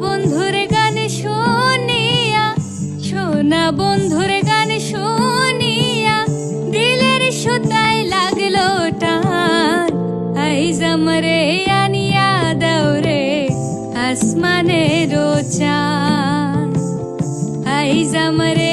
বন্ধুর গান শুনিয়া, সোনা বন্ধুর গান শুনিয়া, দিলের সুতায় লাগল টান। আইজ আমরে আনিয়া দৌরে আসমানে রোচান আইজ আমরে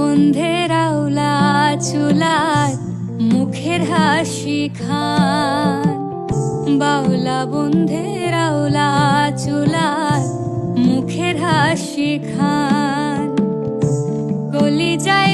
বন্ধের আউলা চুলার মুখের হাসি খান। বাউলা বন্ধের আউলা চুলার মুখের হাসি খান। গলি যাই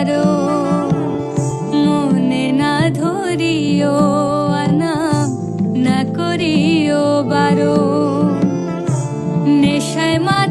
বারো মনে না ধরিও আনাম না করিও বারো। নেশায় মাত